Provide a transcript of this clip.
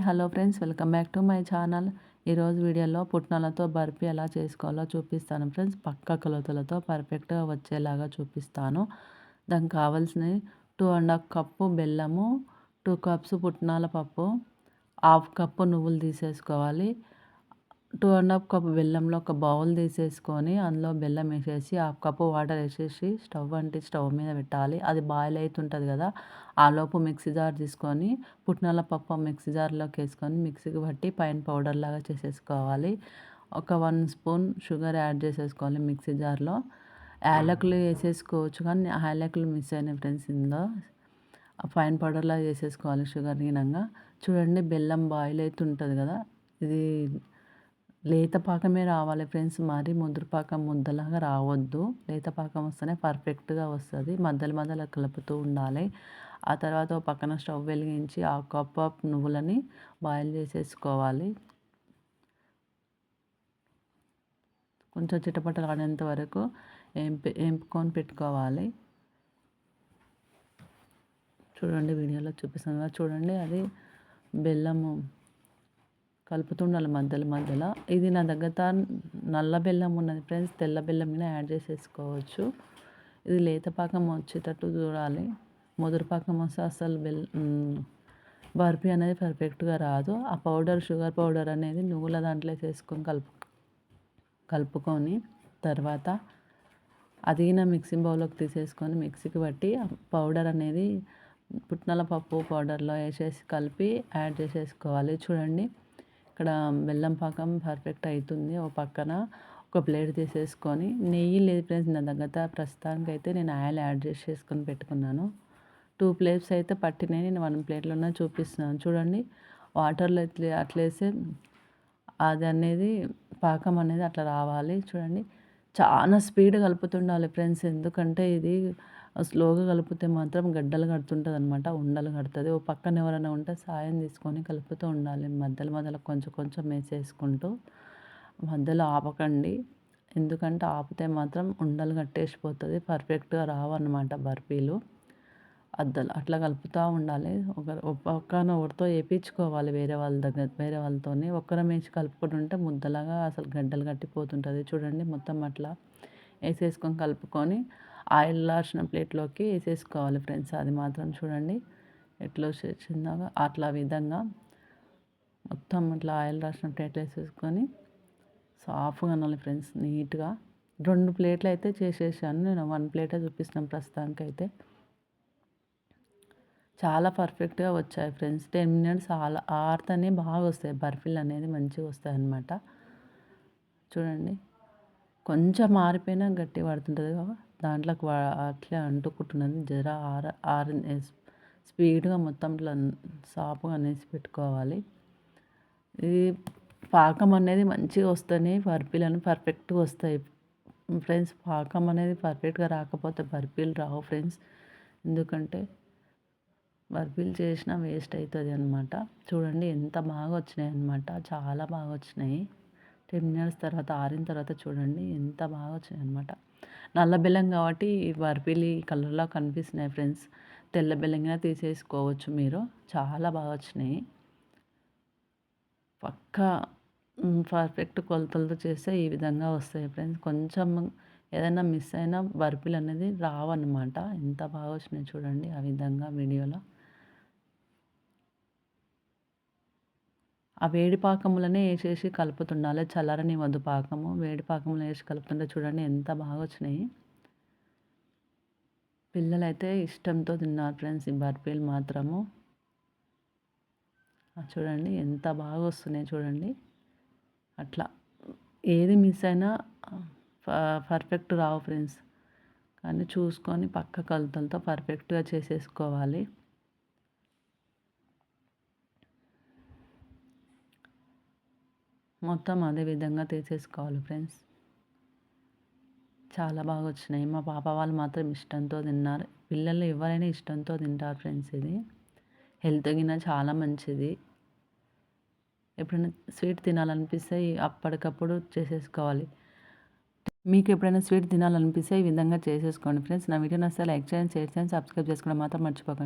Hello friends welcome back to my channel ఈరోజు వీడియోలో పుట్నాలతో బర్ఫీ ఎలా చేసుకోవాలో చూపిస్తాను ఫ్రెండ్స్ పక్క కొలతలతో పర్ఫెక్ట్గా వచ్చేలాగా చూపిస్తాను. దానికి కావాల్సినవి టూ అండ్ హాఫ్ కప్పు బెల్లము టూ కప్స్ పుట్నాల పప్పు హాఫ్ కప్పు నువ్వులు తీసేసుకోవాలి. టూ అండ్ హాఫ్ కప్ బెల్లంలో ఒక బౌల్ తీసేసుకొని అందులో బెల్లం వేసేసి హాఫ్ కప్పు వాటర్ వేసేసి స్టవ్ అంటే స్టవ్ మీద పెట్టాలి. అది బాయిల్ అవుతుంటుంది కదా ఆ లోపు మిక్సీ జార్ తీసుకొని పుట్నాల పప్పు మిక్సీ జార్లోకి వేసుకొని మిక్సీకి పట్టి పైన పౌడర్ లాగా చేసేసుకోవాలి. ఒక వన్ స్పూన్ షుగర్ యాడ్ చేసేసుకోవాలి మిక్సీ జార్లో. యాలకులు వేసేసుకోవచ్చు కానీ యాలకులు మిస్ అయినాయి ఫ్రెండ్స్ ఇందులో. ఫైన్ పౌడర్లాగా చేసేసుకోవాలి షుగర్ నీనంగా చూడండి బెల్లం బాయిల్ అవుతుంటుంది కదా ఇది లేత పాకమే రావాలి ఫ్రెండ్స్. మరి ముదురు పాకం ముద్దలాగా రావద్దు. లేత పాకం వస్తేనే పర్ఫెక్ట్గా వస్తుంది. మధ్యలో మధ్యలో కలుపుతూ ఉండాలి. ఆ తర్వాత పక్కన స్టవ్ వెలిగించి ఆ కప్ ఆఫ్ నువ్వులని బాయిల్ చేసేసుకోవాలి. కొంచెం చిటపట ఆడేంత వరకు ఎంపి ఎంపుకొని పెట్టుకోవాలి. చూడండి వీడియోలో చూపిస్తాను చూడండి అది బెల్లము కలుపుతుండాలి మధ్యలో మధ్యలో. ఇది నా దగ్గర నల్ల బెల్లం ఉన్నది ఫ్రెండ్స్ తెల్ల బెల్లం మీద యాడ్ చేసేసుకోవచ్చు. ఇది లేత పాకం వచ్చేటట్టు చూడాలి. ముదురు పాకం వస్తే అసలు బెల్ బర్ఫీ అనేది పర్ఫెక్ట్గా రాదు. ఆ పౌడర్ షుగర్ పౌడర్ అనేది నువ్వుల దాంట్లో చేసుకొని కలుపు కలుపుకొని తర్వాత అదిగిన మిక్సింగ్ బౌల్లోకి తీసేసుకొని మిక్సీకి పట్టి పౌడర్ అనేది పుట్నాల పప్పు పౌడర్లో వేసేసి కలిపి యాడ్ చేసేసుకోవాలి. చూడండి. ఇక్కడ బెల్లం పాకం పర్ఫెక్ట్ అవుతుంది ఒక పక్కన ఒక ప్లేట్ తీసేసుకొని నెయ్యి లేదు ఫ్రెండ్స్ నా దగ్గర ప్రస్తుతానికి అయితే నేను ఆయిల్ యాడ్ చేసేసుకొని పెట్టుకున్నాను. టూ ప్లేట్స్ అయితే పట్టినాయి. నేను వన్ ప్లేట్లోనే చూపిస్తున్నాను. చూడండి వాటర్లో ఎట్లా అట్లేసే అది అనేది పాకం అనేది అట్లా రావాలి. చూడండి చాలా స్పీడ్ కలుపుతుండాలి ఫ్రెండ్స్ ఎందుకంటే ఇది స్లోగా కలిపితే మాత్రం గడ్డలు కడుతుంటుంది అనమాట ఉండలు కడుతుంది. ఓ పక్కన ఎవరైనా ఉంటే సాయం తీసుకొని కలుపుతూ ఉండాలి. మధ్యలో మధ్యలో కొంచెం కొంచెం వేసేసుకుంటూ మధ్యలో ఆపకండి. ఎందుకంటే ఆపితే మాత్రం ఉండలు కట్టేసిపోతుంది. పర్ఫెక్ట్గా రావన్నమాట బర్ఫీలు. అద్దలు అట్లా కలుపుతూ ఉండాలి. ఒక పక్కన ఒకరితో వేయించుకోవాలి వేరే వాళ్ళ దగ్గర వేరే వాళ్ళతోని. ఒక్కరం వేసి కలుపుకుంటుంటే ముద్దలాగా అసలు గడ్డలు కట్టిపోతుంటుంది. చూడండి మొత్తం అట్లా వేసేసుకొని కలుపుకొని ఆయిల్ రాసిన ప్లేట్లోకి వేసేసుకోవాలి ఫ్రెండ్స్ అది మాత్రం చూడండి. ఎట్లా వచ్చిందాగా అట్లా విధంగా మొత్తం ఇట్లా ఆయిల్ రాసిన ప్లేట్లు వేసేసుకొని సాఫ్గా అనాలి ఫ్రెండ్స్ నీట్గా. రెండు ప్లేట్లు అయితే చేసేసాను నేను వన్ ప్లేటే చూపిస్తున్నాను ప్రస్తుతానికి అయితే చాలా పర్ఫెక్ట్గా వచ్చాయి ఫ్రెండ్స్ టెన్ మినిట్స్ ఆల ఆరుతనే బాగా వస్తాయి బర్ఫీలు అనేది మంచిగా వస్తాయి అన్నమాట. చూడండి కొంచెం మారిపోయినా గట్టి పడుతుంటుంది కాబట్టి దాంట్లోకి అట్లే అంటుకుంటున్నది. జర ఆర ఆరి స్పీడ్గా మొత్తం ఇట్లా సాపుగా అనేసి పెట్టుకోవాలి. ఇది పాకం అనేది మంచిగా వస్తేనే బర్ఫీలు పర్ఫెక్ట్గా వస్తాయి. ఫ్రెండ్స్ పాకం అనేది పర్ఫెక్ట్గా రాకపోతే బర్ఫీలు రావు ఫ్రెండ్స్. ఎందుకంటే బర్ఫీలు చేసినా వేస్ట్ అవుతుంది అనమాట చూడండి ఎంత బాగా వచ్చినాయి అనమాట చాలా బాగా వచ్చినాయి. టెన్ మినిట్స్ తర్వాత ఆరిన తర్వాత చూడండి ఎంత బాగా వచ్చింది అనమాట నల్ల బెల్లం కాబట్టి బర్ఫీలు కలర్లో కనిపిస్తున్నాయి ఫ్రెండ్స్. తెల్ల బెల్లంగా తీసేసుకోవచ్చు మీరు. చాలా బాగా వచ్చినాయి. పక్కా పర్ఫెక్ట్ కొలతలతో చేస్తే ఈ విధంగా వస్తాయి ఫ్రెండ్స్. కొంచెం ఏదైనా మిస్ అయినా బర్ఫీలు అనేది రావన్నమాట. ఎంత బాగా వచ్చినాయి చూడండి ఆ విధంగా వీడియోలో. ఆ వేడి పాకములనే వేసేసి కలుపుతుండాలి. చల్లారని వద్దు పాకము. వేడి పాకములు వేసి కలుపుతుంటే చూడండి ఎంత బాగా వచ్చినాయి. పిల్లలైతే ఇష్టంతో తిన్నారు ఫ్రెండ్స్. ఈ బర్ఫీలు మాత్రము. చూడండి ఎంత బాగా వస్తున్నాయి చూడండి. అట్లా ఏది మిస్ అయినా పర్ఫెక్ట్ రావు ఫ్రెండ్స్. కానీ చూసుకొని పక్క కలుతలతో పర్ఫెక్ట్గా చేసేసుకోవాలి. మొత్తం అదే విధంగా తీసేసుకోవాలి ఫ్రెండ్స్. చాలా బాగా వచ్చినాయి. మా పాప వాళ్ళు మాత్రం ఇష్టంతో తిన్నారు. పిల్లలు ఎవరైనా ఇష్టంతో తింటారు ఫ్రెండ్స్ ఇది. హెల్త్ గిన చాలా మంచిది. ఎప్పుడైనా స్వీట్ తినాలనిపిస్తే అప్పటికప్పుడు చేసేసుకోవాలి. మీకు ఎప్పుడైనా స్వీట్ తినాలనిపిస్తే ఈ విధంగా చేసేసుకోండి ఫ్రెండ్స్. నా వీడియో నచ్చితే లైక్ చేయండి షేర్ చేయండి సబ్స్క్రైబ్ చేసుకోవడం మాత్రం మర్చిపోకండి.